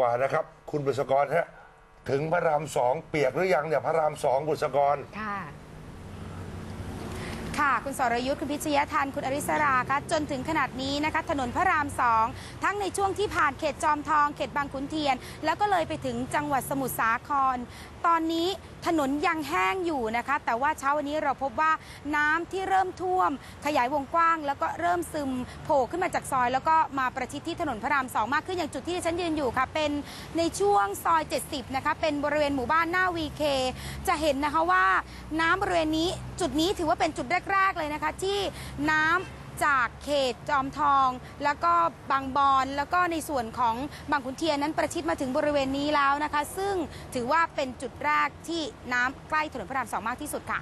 ว่านะครับ คุณบุษกรฮะถึงพระรามสองเปียกหรือยังเนี่ยพระรามสองบุษกร ค่ะ ค่ะ คุณสรยุทธ์คุณพิชยทันคุณอริสราคะจนถึงขนาดนี้นะคะ ถนนพระรามสองทั้งในช่วงที่ผ่านเขตจอมทอง เขตบางขุนเทียน แล้วก็เลยไปถึงจังหวัดสมุทรสาคร ตอนนี้ถนนยังแห้งอยู่นะคะ แต่ว่าเช้าวันนี้เราพบว่าน้ำที่เริ่มท่วม ขยายวงกว้าง แล้วก็เริ่มซึมโผล่ขึ้นมาจากซอย แล้วก็มาประชิดที่ถนนพระรามสองมากขึ้นอย่างจุดที่ฉันยืนอยู่ค่ะ เป็นในช่วงซอย 70 นะคะ เป็นบริเวณหมู่บ้านหน้าวีเคจะเห็นนะคะว่าน้ำบริเวณนี้จุดนี้ถือว่าเป็นจุดแรกๆเลยนะคะ ที่น้ำจากเขตจอมทอง แล้วก็บางบอนแล้วก็ในส่วนของบางขุนเทียนนั้นประชิดมาถึงบริเวณนี้แล้วนะคะ ซึ่งถือว่าเป็นจุดแรกที่น้ำใกล้ถนนพระรามสองมากที่สุดค่ะ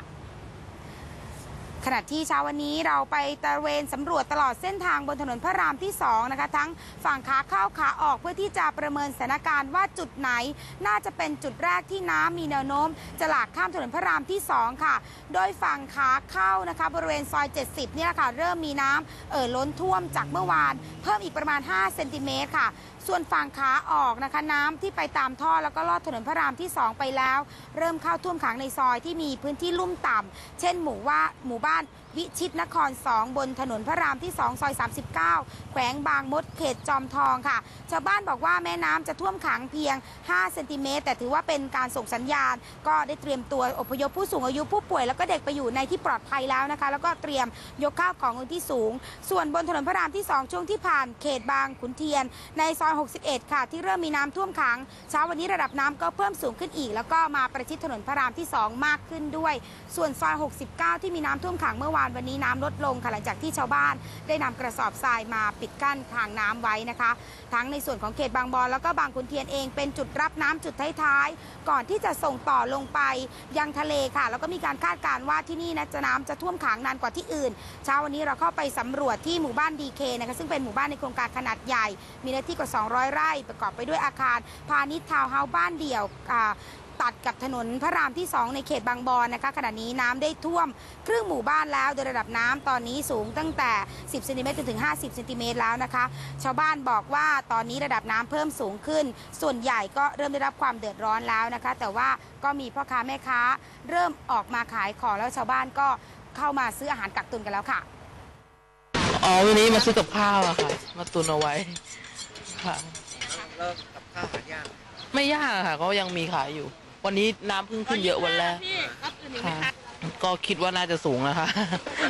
ขณะที่เช้าวันนี้เราไปตระเวนสำรวจตลอดเส้นทางบนถนนพระรามที่2นะคะทั้งฝั่งขาเข้าขาออกเพื่อที่จะประเมินสถานการณ์ว่าจุดไหน น่าจะเป็นจุดแรกที่น้ำมีแนวโน้ม จะหลากข้ามถนนพระรามที่ 2 ค่ะ โดยฝั่งขาเข้านะคะบริเวณซอย 70 เนี่ยค่ะ เริ่มมีน้ำเอ่อล้นท่วมจากเมื่อวาน เพิ่มอีกประมาณ 5 เซนติเมตรค่ะส่วนฝั่งขาออกนะคะน้ำที่ไปตามท่อแล้วก็ลอดถนนพระรามที่ 2 ไปแล้ว เริ่มเข้าท่วมขังในซอยที่มีพื้นที่ลุ่มต่ำเช่นหมู่ว่าหมู่บ้านบ้าน วิชิตนคร 2 บนถนนพระรามที่ 2 ซอย 39 แขวงบางมดเขตจอมทองค่ะ ชาวบ้านบอกว่าแม่น้ำจะท่วมขังเพียง 5 เซนติเมตรแต่ถือว่าเป็นการส่งสัญญาณ ก็ได้เตรียมตัวอพยพผู้สูงอายุผู้ป่วย แล้วก็เด็กไปอยู่ในที่ปลอดภัยแล้วนะคะ แล้วก็เตรียมยกข้าวของลงที่สูง ส่วนบนถนนพระรามที่ 2 ช่วงที่ผ่านเขตบางขุนเทียน ในซอย 61 ค่ะ ที่เริ่มมีน้ำท่วมขัง เช้าวันนี้ระดับน้ำก็เพิ่มสูงขึ้นอีก แล้วก็มาประชิดถนนพระรามที่ 2 มากขึ้นด้วย ส่วนซอย 69 ที่มีน้ำท่วมขังเมื่อวานวันนี้น้ำลดลงค่ะหลังจากที่ชาวบ้านได้นำกระสอบทรายมาปิดกั้นทางน้ำไว้นะคะ ทั้งในส่วนของเขตบางบอนแล้วก็บางขุนเทียนเองเป็นจุดรับน้ำจุดท้ายๆ ก่อนที่จะส่งต่อลงไปยังทะเลค่ะ แล้วก็มีการคาดการณ์ว่าที่นี่นะจะน้ำจะท่วมขังนานกว่าที่อื่น เช้าวันนี้เราเข้าไปสำรวจที่หมู่บ้านดีเคนะคะซึ่งเป็นหมู่บ้านในโครงการขนาดใหญ่ มีเนื้อที่กว่า 200 ไร่ ประกอบไปด้วยอาคาร พาณิชย์ทาวน์เฮาส์บ้านเดี่ยวอ่า ตัดกับถนนพระรามที่ 2 ในเขตบางบอนนะคะขณะนี้น้ำได้ท่วมครึ่งหมู่บ้านแล้ว โดยระดับน้ำตอนนี้สูงตั้งแต่ 10เซนติเมตรจนถึง 50เซนติเมตรแล้วนะคะ ชาวบ้านบอกว่าตอนนี้ระดับน้ำเพิ่มสูงขึ้น ส่วนใหญ่ก็เริ่มได้รับความเดือดร้อนแล้วนะคะ แต่ว่าก็มีพ่อค้าแม่ค้า เริ่มออกมาขายของแล้วชาวบ้านก็เข้ามาซื้ออาหารกักตุนกันแล้วค่ะอ๋อวันนี้มาซื้อกับข้าวอะค่ะ มาตุนเอาไว้ค่ะแล้วกับข้าวหายากไม่ยากอะค่ะก็ยังมีขายอยู่ วันนี้น้ำเพิ่งขึ้นเยอะวันแรกค่ะก็คิดว่าน่าจะสูงนะคะ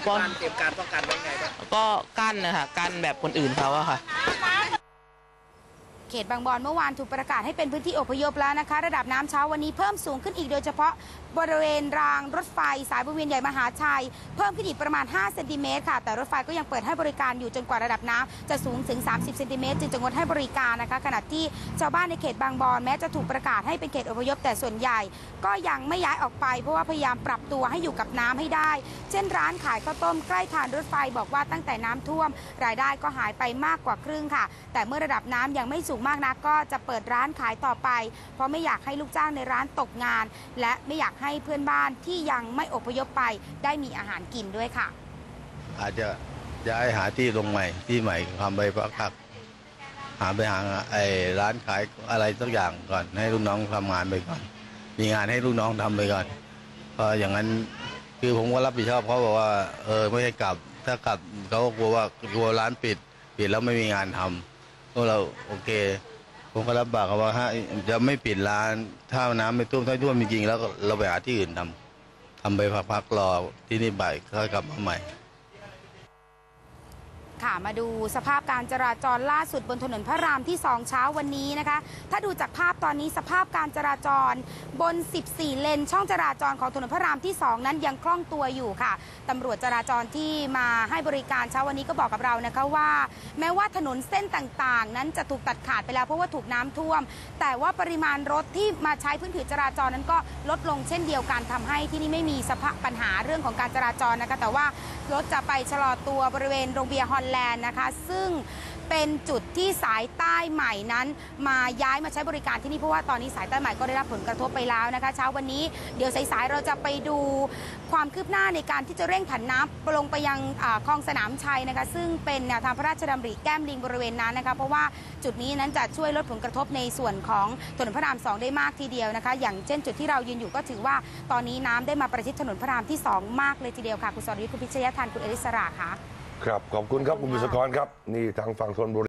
ก็การเตรียมการป้องกันไว้ไงบ้างก็กั้นนะคะกั้นแบบคนอื่นเขาอะค่ะ เขตบางบอนเมื่อวานถูกประกาศให้เป็นพื้นที่อพยพแล้วนะคะ ระดับน้ำเช้าวันนี้เพิ่มสูงขึ้นอีกโดยเฉพาะบริเวณรางรถไฟสายบริเวณใหญ่มหาชัย เพิ่มขึ้นอีกประมาณ 5 เซนติเมตรค่ะ แต่รถไฟก็ยังเปิดให้บริการอยู่จนกว่าระดับน้ำจะสูงถึง 30 เซนติเมตรจึงจะงดให้บริการนะคะ ขณะที่ชาวบ้านในเขตบางบอนแม้จะถูกประกาศให้เป็นเขตอพยพแต่ส่วนใหญ่ ก็ยังไม่ย้ายออกไป เพราะว่าพยายามปรับตัวให้อยู่กับน้ำให้ได้ เช่นร้านขายข้าวต้มใกล้ทางรถไฟบอกว่าตั้งแต่น้ำท่วม รายได้ก็หายไปมากกว่าครึ่งค่ะ แต่เมื่อระดับน้ำยังไม่สูงมากนักก็จะเปิดร้านขายต่อไป เพราะไม่อยากให้ลูกจ้างในร้านตกงาน และไม่อยากให้เพื่อนบ้านที่ยังไม่อพยพไป ได้มีอาหารกินด้วยค่ะ อาจจะย้ายหาที่ลงใหม่ที่ใหม่ทำไปพักักหาไปหาไอ้ร้านขายอะไรสักอย่างก่อนให้ลูกน้องทำงานไปก่อน มีงานให้ลูกน้องทำไปก่อนเพราะอย่างนั้นคือผมก็รับผิดชอบเขาบอกว่าเออไม่ให้กลับ ถ้ากลับเขากลัวว่ากลัวร้านปิด ปิดแล้วไม่มีงานทำ พวกเราโอเค ผมก็รับปากเขาว่าจะไม่ปิดร้าน ถ้าน้ำไม่ท่วมถ้าท่วมจริงๆแล้วเราไปหาที่อื่นทำทำไปพักๆรอที่นี่บ่ายก็กลับมาใหม่ ค่ะ มาดูสภาพการจราจรล่าสุดบนถนนพระรามที่ 2 เช้าวันนี้นะคะ ถ้าดูจากภาพตอนนี้สภาพการจราจรบน 14 เลน ช่องจราจรของถนนพระรามที่ 2 นั้นยังคล่องตัวอยู่ค่ะตำรวจจราจรที่มาให้บริการเช้าวันนี้ก็บอกกับเรานะคะว่า แม้ว่าถนนเส้นต่างๆ นั้นจะถูกตัดขาดไปแล้วเพราะว่าถูกน้ำท่วม แต่ว่าปริมาณรถที่มาใช้พื้นผิวจราจรนั้นก็ลดลงเช่นเดียวกันทำให้ที่นี่ไม่มีสภาพปัญหาเรื่องของการจราจรนะคะแต่ว่ารถจะไปชะลอตัวบริเวณโรงเบียร์ฮอลแลนด์นะคะ ซึ่งเป็นจุดที่สายใต้ใหม่นั้น มาย้ายมาใช้บริการที่นี่เพราะว่าตอนนี้สายใต้ใหม่ก็ได้รับผลกระทบไปแล้วนะคะ เช้าวันนี้เดี๋ยวสายๆเราจะไปดูความคืบหน้าในการที่จะเร่งผันน้ำลงไปยังคลองสนามชัยนะคะ ซึ่งเป็นแนวทางพระราชดำริแก้มลิงบริเวณนั้นนะคะ เพราะว่าจุดนี้นั้นจะช่วยลดผลกระทบในส่วนของถนนพระรามสองได้มากทีเดียวนะคะ อย่างเช่นจุดที่เรายืนอยู่ก็ถือว่าตอนนี้น้ำได้มาประชิดถนนพระรามที่สองมากเลยทีเดียวค่ะ คุณสรยุทธคุณพิชยทันคุณเอริสราค่ะ ครับขอบคุณครับคุณบุษกรครับนี่ทางฝั่งธนบุรี